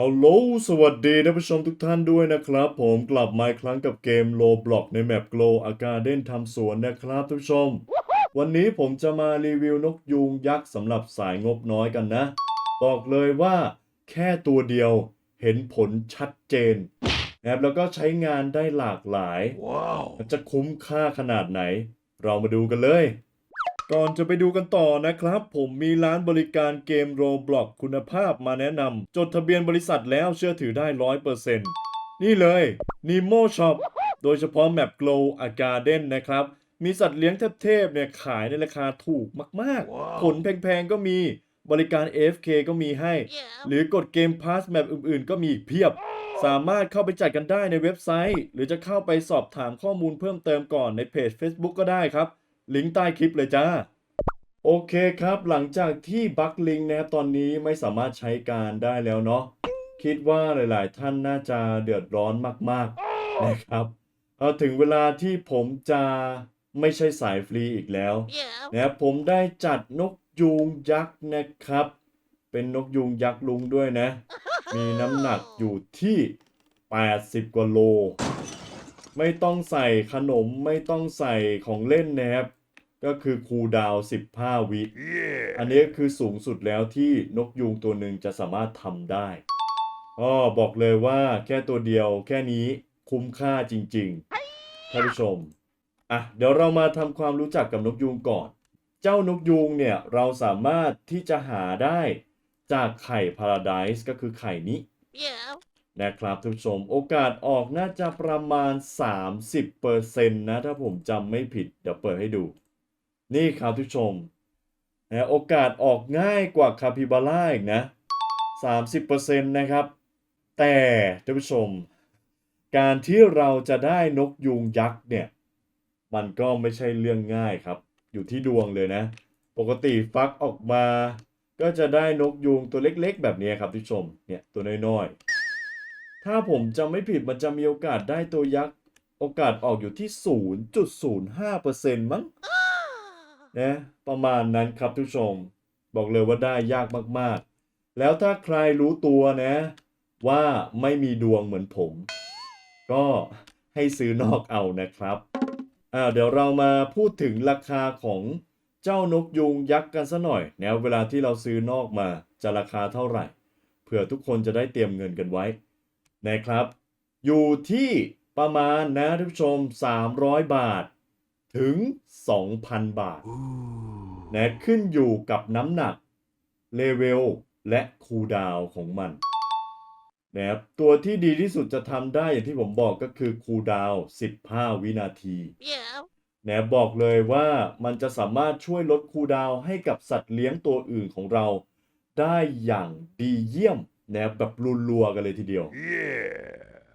ฮัลโหล สวัสดีท่านผู้ชมทุกท่านด้วยนะครับ ผมกลับมาอีกครั้งกับเกม Roblox ในแมป Glow a Garden ทำสวนนะครับท่านผู้ชม วันนี้ผมจะมารีวิวนกยูงยักษ์สำหรับสายงบน้อยกันนะ บอกเลยว่าแค่ตัวเดียวเห็นผลชัดเจนนะครับแล้วก็ใช้งานได้หลากหลายว้าวมันจะคุ้มค่าขนาดไหน เรามาดูกันเลย ก่อนจะไปดูกันต่อนะครับ ผมมีร้านบริการเกม Roblox คุณภาพมาแนะนำจดทะเบียนบริษัทแล้วเชื่อถือได้100%นี่เลย Nemo Shop โดยเฉพาะแมป Glow a Garden นะครับ มีสัตว์เลี้ยงเทพๆเนี่ยขายในราคาถูกมากว้าวๆผลแพงๆก็มีบริการ AFK ก็มีให้ หรือกดเกมพาสแมปอื่นๆ ก็มีอีกเพียบ สามารถเข้าไปจัดกันได้ในเว็บไซต์ หรือจะเข้าไปสอบถามข้อมูลเพิ่มเติมก่อนในเพจ Facebook ก็ได้ครับ ลิงก์ใต้คลิปเลยจ้า โอเคครับ หลังจากที่บัคลิงนะครับตอนนี้ไม่สามารถใช้การได้แล้วเนาะคิดว่าหลาย ๆ ท่านน่าจะเดือดร้อนมาก ๆ นะครับเอาถึงเวลาที่ผมจะไม่ใช่สายฟรีอีกแล้ว Yeah. นะครับผมได้จัดนกยูงยักษ์นะครับ เป็นนกยูงยักษ์ลุงด้วยนะ มีน้ำหนักอยู่ที่ 80 กว่าโล ไม่ต้องใส่ขนมไม่ต้องใส่ของเล่นนะครับ ก็คือคูลดาวน์15วิเย้อันนี้คือสูงสุดแล้วที่นกยูงตัวหนึ่งจะสามารถทำได้อ๋อบอกเลยว่าแค่ตัวเดียวแค่นี้คุ้มค่าจริงๆท่านผู้ชมอะเดี๋ยวเรามาทำความรู้จักกับนกยูงก่อน เจ้านกยูงเนี่ยเราสามารถที่จะหาได้จากไข่พาราไดซ์ก็คือไข่นี้ Yeah. นะครับท่านผู้ชมโอกาสออกน่าจะประมาณ 30%นะ ถ้าผมจำไม่ผิด เดี๋ยวเปิดให้ดู นี่ครับท่านผู้ชมนะโอกาสออกง่ายกว่าคาปิบาร่าอีกนะ 30%นะครับ แต่ท่านผู้ชม การที่เราจะได้นกยูงยักษ์เนี่ย มันก็ไม่ใช่เรื่องง่ายครับ อยู่ที่ดวงเลยนะ ปกติฟักออกมา ก็จะได้นกยูงตัวเล็กๆ แบบนี้ครับท่านผู้ชม เนี่ยตัวน้อยๆ ถ้าผมจำไม่ผิดมันจะมีโอกาสได้ตัวยักษ์ โอกาสออกอยู่ที่ 0.05%มั้ง นะประมาณนั้นครับทุกชม บอกเลยว่าได้ยากมากๆ แล้วถ้าใครรู้ตัวนะ ว่าไม่มีดวงเหมือนผม ก็ให้ซื้อนอกเอานะครับอ่าเดี๋ยวเรามาพูดถึงราคาของเจ้านกยูงยักษ์กันซะหน่อยนะเวลาที่เราซื้อนอกมาจะราคาเท่าไหร่เผื่อทุกคนจะได้เตรียมเงินกันไว้นะครับ อยู่ที่ประมาณนะทุกผู้ชม 300 บาท ถึง 2,000 บาทอู้นะขึ้นอยู่กับน้ำหนักเลเวลและคูลดาวน์ของมันนะครับตัวที่ดีที่สุดจะทำได้อย่างที่ผมบอกก็คือคูลดาวน์15 วินาที Yeah. นะบอกเลยว่ามันจะสามารถช่วยลดคูลดาวน์ให้กับสัตว์เลี้ยงตัวอื่นของเรา ได้อย่างดีเยี่ยมนะแบบรัวๆกันเลยทีเดียวเย้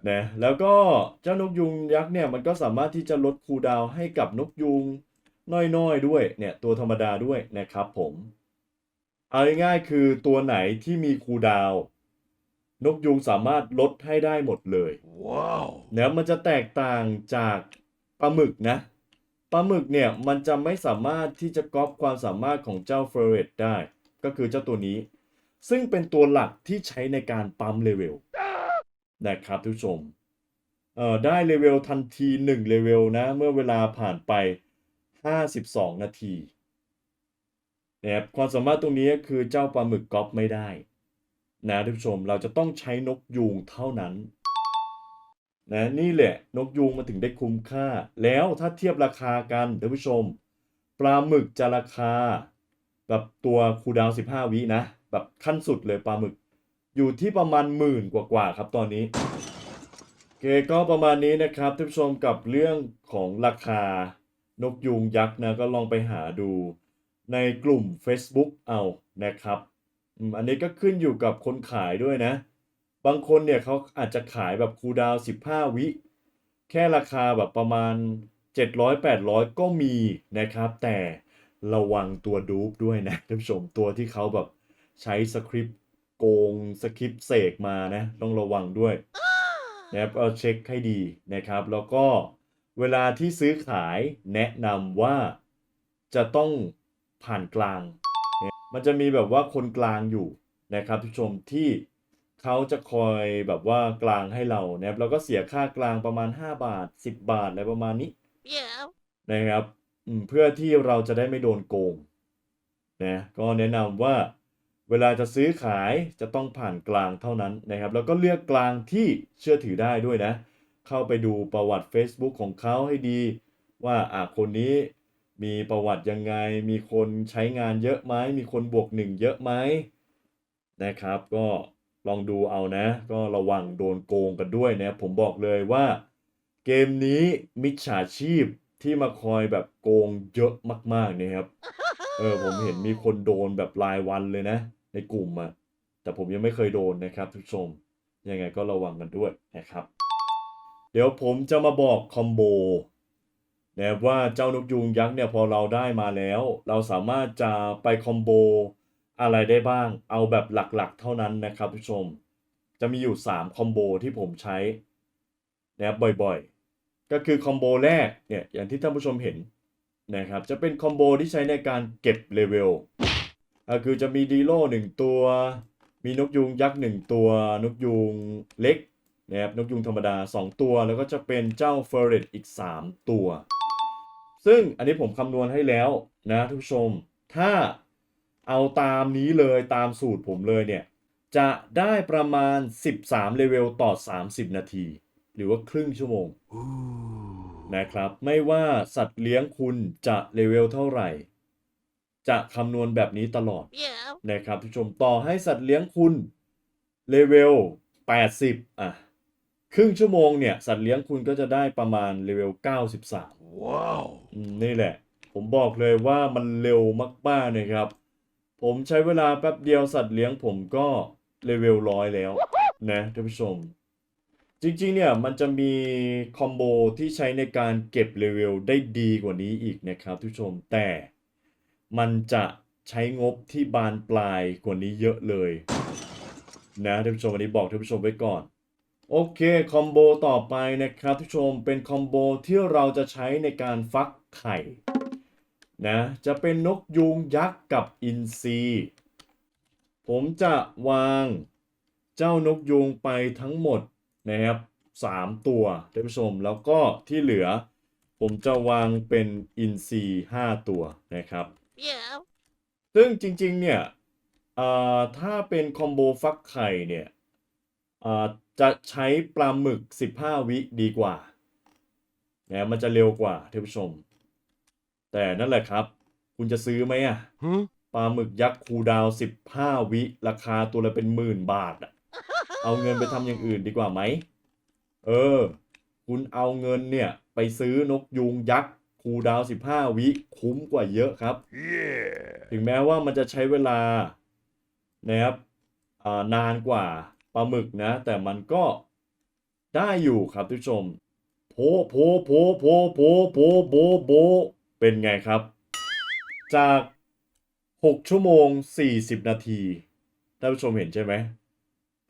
นะแล้วก็เจ้านกยุงยักษ์เนี่ยมันก็สามารถที่จะลดคูลดาวน์ให้กับนกยุงน้อยๆด้วยเนี่ยตัวธรรมดาด้วยนะครับผมเอาง่ายๆคือตัวไหนที่มีคูลดาวน์นกยุงสามารถลดให้ได้หมดเลยว้าวเนี่ยมันจะแตกต่างจากปลาหมึกนะปลาหมึกเนี่ยมันจะไม่สามารถที่จะก๊อปความสามารถของเจ้าเฟรเรตได้ ก็คือเจ้าตัวนี้ ซึ่งเป็นตัวหลักที่ใช้ในการปั๊มเลเวล นะครับทุกผู้ชมเอ่อได้เลเวลทันที1เลเวลนะ เมื่อเวลาผ่านไป 52 นาทีนะครับความสามารถตรงนี้คือเจ้าปลาหมึกก๊อปไม่ได้ นะท่านผู้ชมเราจะต้องใช้นกยูงเท่านั้นนะนี่แหละนกยูงมันถึงได้คุ้มค่า แล้วถ้าเทียบราคากันท่านผู้ชม ปลาหมึกจะราคา แบบตัวคูดาว 15 วินะ แบบขั้นสุดเลยปลาหมึก อยู่ที่ประมาณหมื่นกว่าๆครับตอนนี้โอเคก็ประมาณนี้นะครับท่านผู้ชมกับเรื่องของราคานกยูงยักษ์นะก็ลองไปหาดูในกลุ่ม Facebook เอานะครับอันนี้ก็ขึ้นอยู่กับคนขายด้วยนะ บางคนเนี่ยเขาอาจจะขายแบบคูดาว 15 วิ แค่ราคาแบบประมาณ 700-800 ก็มีนะครับ แต่ระวังตัวดูปด้วยนะท่านผู้ชมตัวที่เขาแบบใช้สคริปต์ โกงสคริปต์เสกมานะ ต้องระวังด้วยนะครับเอาเช็คให้ดีนะครับ แล้วก็เวลาที่ซื้อขายแนะนำว่าจะต้องผ่านกลางเนี่ยมันจะมีแบบว่าคนกลางอยู่นะครับทุกผู้ชมที่เขาจะคอยแบบว่ากลางให้เรานะครับแล้วก็เสียค่ากลางประมาณ 5 บาท 10 บาทอะไรประมาณนี้ Yeah. นะครับอืมเพื่อที่เราจะได้ไม่โดนโกงนะก็แนะนำว่า เวลาจะซื้อขายจะต้องผ่านกลางเท่านั้นนะครับ แล้วก็เลือกกลางที่เชื่อถือได้ด้วยนะ เข้าไปดูประวัติ Facebook ของเขาให้ดี ว่าอะคนนี้มีประวัติยังไง มีคนใช้งานเยอะไหมมีคนบวกหนึ่งเยอะไหมนะครับ ก็ลองดูเอานะ ก็ระวังโดนโกงกันด้วยนะ ผมบอกเลยว่า เกมนี้มิจฉาชีพที่มาคอยแบบโกงเยอะมากๆนะครับ เออผมเห็นมีคนโดนแบบรายวันเลยนะ ในกลุ่มอะแต่ผมยังไม่เคยโดนนะครับทุกชมยังไงก็ระวังกันด้วยนะครับ เดี๋ยวผมจะมาบอกคอมโบนะว่าเจ้านกยูงยักษ์เนี่ยพอเราได้มาแล้ว เราสามารถจะไปคอมโบอะไรได้บ้าง เอาแบบหลักๆ เท่านั้นนะครับทุกชม จะมีอยู่ 3 คอมโบที่ผมใช้นะครับบ่อยๆ ก็คือคอมโบแรกเนี่ยอย่างที่ท่านผู้ชมเห็นนะครับจะเป็นคอมโบที่ใช้ในการเก็บเลเวล ก็คือจะมีดีโล่หนึ่งตัว มีนกยูงยักษ์หนึ่งตัว นกยูงเล็กนะครับนกยูงธรรมดา 2 ตัว แล้วก็จะเป็นเจ้าเฟอร์เรตอีก 3 ตัว ซึ่งอันนี้ผมคำนวณให้แล้วนะทุกผู้ชม ถ้าเอาตามนี้เลยตามสูตรผมเลยเนี่ย จะได้ประมาณ 13 เลเวลต่อ 30 นาที หรือว่าครึ่งชั่วโมงนะครับ ไม่ว่าสัตว์เลี้ยงคุณจะเลเวลเท่าไหร่ จะคำนวณแบบนี้ตลอด Yeah. นะครับทุกชมต่อให้สัตว์เลี้ยงคุณเลเวล 80 อะ ครึ่งชั่วโมงเนี่ย สัตว์เลี้ยงคุณก็จะได้ประมาณเลเวล 93 Wow. อืมนี่แหละ ผมบอกเลยว่ามันเร็วมากๆนะครับ ผมใช้เวลาแป๊บเดียวสัตว์เลี้ยงผมก็เลเวลร้อยแล้วนะท่านผู้ชม จริงๆ เนี่ยมันจะมีคอมโบที่ใช้ในการเก็บเลเวลได้ดีกว่านี้อีกนะครับท่านผู้ชมแต่ มันจะใช้งบที่บานปลายกว่านี้เยอะเลย นะท่านผู้ชมวันนี้บอกท่านผู้ชมไว้ก่อน โอเคคอมโบต่อไปนะครับทุกผู้ชมเป็นคอมโบที่เราจะใช้ในการฟักไข่นะจะเป็นนกยูงยักษ์กับอินทรีผมจะวางเจ้านกยูงไปทั้งหมดนะครับสามตัวท่านผู้ชมแล้วก็ที่เหลือ ผมจะวางเป็นอินทรีห้าตัวนะครับ Yeah. ซึ่งจริง ๆ เนี่ยเอ่อถ้าเป็นคอมโบฟักไข่เนี่ยเอ่อจะใช้ปลาหมึก 15 วิดีกว่านะมันจะเร็วกว่าท่านผู้ชม แต่นั่นแหละครับ คุณจะซื้อไหมอะ Huh? ปลาหมึกยักษ์คูลดาวน์15 วิ ราคาตัวละเป็นหมื่นบาทอะเอาเงินไปทำอย่างอื่นดีกว่าไหม เออ คุณเอาเงินเนี่ย ไปซื้อนกยูงยักษ์ คูลดาวน์15 วิคุ้มกว่าเยอะครับ Yeah. ถึงแม้ว่ามันจะใช้เวลานะครับอ่านานกว่าปลาหมึกนะ แต่มันก็ได้อยู่ครับทุกผู้ชมโพโพโพโพโพโพโบโบเป็นไงครับ จาก 6 ชั่วโมง 40 นาทีท่านผู้ชมเห็นใช่ไหม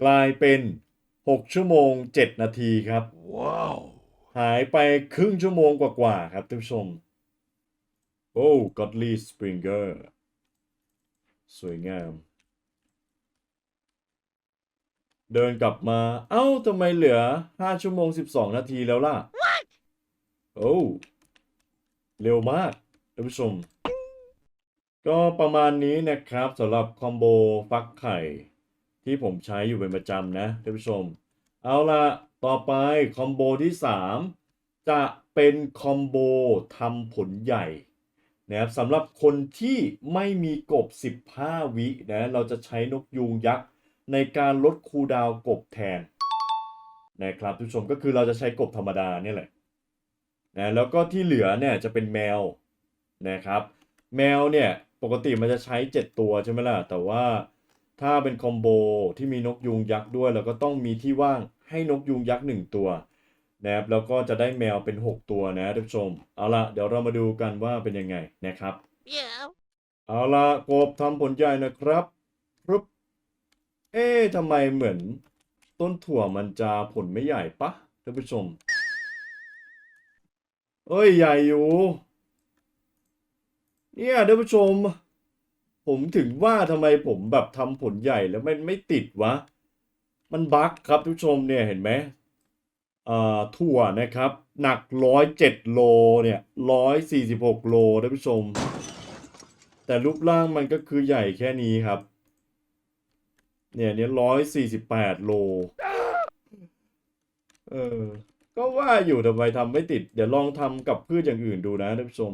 กลายเป็น 6 ชั่วโมง 7 นาทีครับ Wow. หายไปครึ่งชั่วโมงกว่าๆครับท่านผู้ชม โอ้ Godly Springer สวยงาม เดินกลับมา เอ้าทำไมเหลือ 5 ชั่วโมง 12 นาทีแล้วล่ะ โอ้เร็วมากท่านผู้ชม ก็ประมาณนี้นะครับสำหรับคอมโบฟักไข่ ที่ผมใช้อยู่เป็นประจำนะท่านผู้ชม เอาละ ต่อไปคอมโบที่ 3 จะเป็นคอมโบทำผลใหญ่นะครับสำหรับคนที่ไม่มีกบ 15 วินะเราจะใช้นกยูงยักษ์ในการลดคูดาวกบแทนนะครับทุกชมก็คือเราจะใช้กบธรรมดาเนี่ยแหละนะแล้วก็ที่เหลือเนี่ยจะเป็นแมวนะครับแมวเนี่ยปกติมันจะใช้ 7 ตัวใช่ไหมล่ะแต่ว่าถ้าเป็นคอมโบที่มีนกยูงยักษ์ด้วยเราก็ต้องมีที่ว่าง ให้นกยูงยักษ์ 1 ตัวนะครับแล้วก็จะได้แมวเป็น 6 ตัวนะท่านผู้ชม เอาละเดี๋ยวเรามาดูกันว่าเป็นยังไงนะครับ Yeah. เอาละกบทำผลใหญ่นะครับปึ๊บเอ๊ะทำไมเหมือนต้นถั่วมันจะผลไม่ใหญ่ปะท่านผู้ชม เอ้ยใหญ่อยู่ เนี่ยท่านผู้ชม ผมถึงว่าทำไมผมแบบทำผลใหญ่แล้วมันไม่ติดวะ มันบั๊กครับทุกชมเนี่ยเห็นไหมถั่วนะครับหนักร้อยเจ็ดโลเนี่ยร้อยสี่สิบหกโลท่านผู้ชม แต่รูปร่างมันก็คือใหญ่แค่นี้ครับ เนี่ยเนี่ยร้อยสี่สิบแปดโลเออก็ว่าอยู่ทำไมทำไม่ติด เดี๋ยวลองทำกับพืชอย่างอื่นดูนะท่านผู้ชม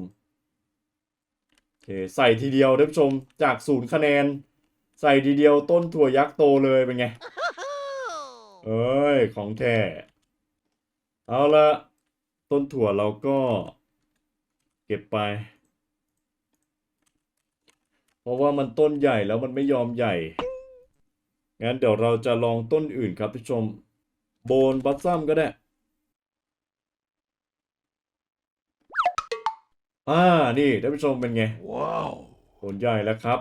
โอเคใส่ทีเดียวท่านผู้ชมจากศูนย์คะแนน ใส่ทีเดียวต้นถั่วยักษ์โตเลยเป็นไง เอ้ย ของแท้เอาละต้นถั่วเราก็เก็บไป เพราะว่ามันต้นใหญ่แล้วมันไม่ยอมใหญ่ งั้นเดี๋ยวเราจะลองต้นอื่นครับท่านผู้ชม โบนบัตซัมก็ได้ อ่า นี่ท่านผู้ชมเป็นไง Wow. ผลใหญ่แล้วครับ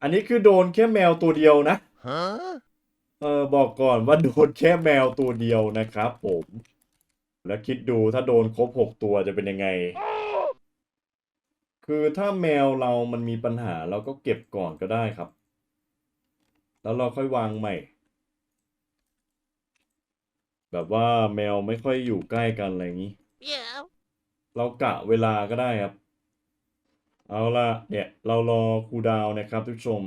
อันนี้คือโดนแค่แมวตัวเดียวนะ Huh? เออบอกก่อนว่าโดนแค่แมวตัวเดียวนะครับผม แล้วคิดดูถ้าโดนครบหกตัวจะเป็นยังไง คือถ้าแมวเรามันมีปัญหาเราก็เก็บก่อนก็ได้ครับ แล้วเราค่อยวางใหม่ แบบว่าแมวไม่ค่อยอยู่ใกล้กันอะไรอย่างนี้ Yeah. เรากะเวลาก็ได้ครับ เอาละเนี่ย เรารอครูดาวน์นะครับทุกผู้ชม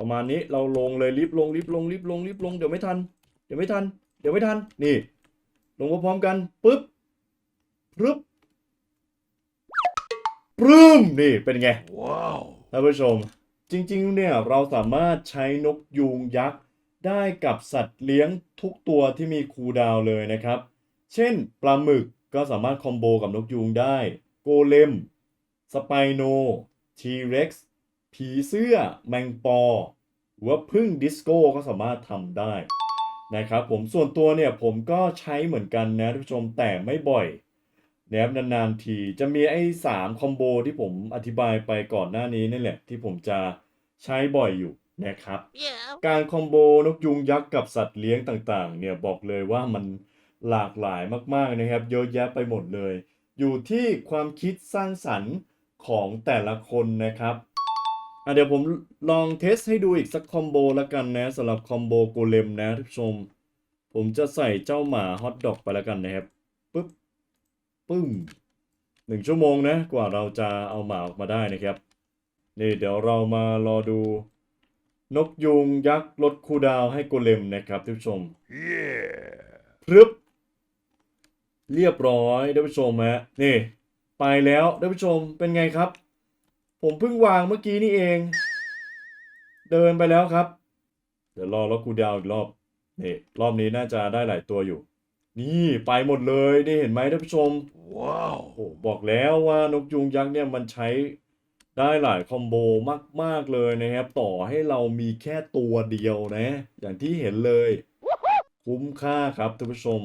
ประมาณนี้เราลงเลยรีบลงรีบลงรีบลงรีบลงเดี๋ยวไม่ทัน เดี๋ยวไม่ทัน เดี๋ยวไม่ทันนี่ ลงพร้อมๆกันปึ๊บปึ๊บปรึ้มนี่เป็นไง Wow. ท่านผู้ชม จริง ๆ เนี่ยเราสามารถใช้นกยูงยักษ์ได้กับสัตว์เลี้ยงทุกตัวที่มีคูลดาวน์เลยนะครับ เช่นปลาหมึกก็สามารถคอมโบกับนกยูงได้ โกเลม สไปโน ทีเร็กซ์ ผีเสื้อแมงปอหรือว่าพึ่งดิสโก้ก็สามารถทำได้นะครับผมส่วนตัวเนี่ยผมก็ใช้เหมือนกันนะท่านผู้ชมแต่ไม่บ่อยนะครับนานๆทีจะมีไอ้สามคอมโบที่ผมอธิบายไปก่อนหน้านี้นี่แหละ ที่ผมจะใช้บ่อยอยู่นะครับ Yeah. การคอมโบนกยุงยักษ์กับสัตว์เลี้ยงต่างๆ เนี่ยบอกเลยว่ามันหลากหลายมากๆนะครับ เยอะแยะไปหมดเลย อยู่ที่ความคิดสร้างสรรค์ของแต่ละคนนะครับอะ เดี๋ยวผมลองเทสให้ดูอีกสักคอมโบแล้วกันนะสำหรับคอมโบโกเลมนะทุกผู้ชม ผมจะใส่เจ้าหมาฮอทดอกไปแล้วกันนะครับปึ๊บปึ้มหนึ่งชั่วโมงนะกว่าเราจะเอาหมาออกมาได้นะครับ นี่เดี๋ยวเรามารอดูนกยูงยักษ์ลดคูลดาวน์ให้โกเลมนะครับท่านผู้ชม Yeah. พรึบเรียบร้อยท่านผู้ชมฮะนี่ ไปแล้วท่านผู้ชมเป็นไงครับ ผมเพิ่งวางเมื่อกี้นี่เอง เดินไปแล้วครับ เดี๋ยวรอลดคูลดาวน์อีกรอบนี่รอบนี้น่าจะได้หลายตัวอยู่ นี่ไปหมดเลยนี่เห็นไหมท่านผู้ชม Wow. โอ้บอกแล้วว่านกยูงยักษ์เนี่ยมันใช้ได้หลายคอมโบมาก ๆ เลยนะครับ ต่อให้เรามีแค่ตัวเดียวนะ อย่างที่เห็นเลย คุ้มค่าครับท่านผู้ชม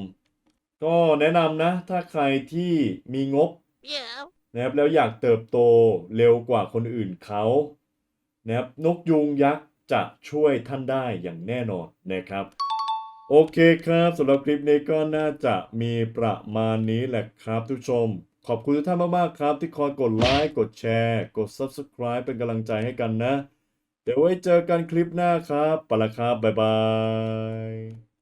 ก็แนะนำนะ ถ้าใครที่มีงบ Yeah. นะครับแล้วอยากเติบโตเร็วกว่าคนอื่นเขานะครับนกยูงยักษ์จะช่วยท่านได้อย่างแน่นอนนะครับโอเคครับสำหรับคลิปนี้ก็น่าจะมีประมาณนี้แหละครับทุกชม ขอบคุณทุกท่านมากๆครับ ที่คอยกดไลค์กดแชร์ กด Subscribe เป็นกำลังใจให้กันนะ เดี๋ยวไว้เจอกันคลิปหน้าครับไปละครับ บ๊ายบาย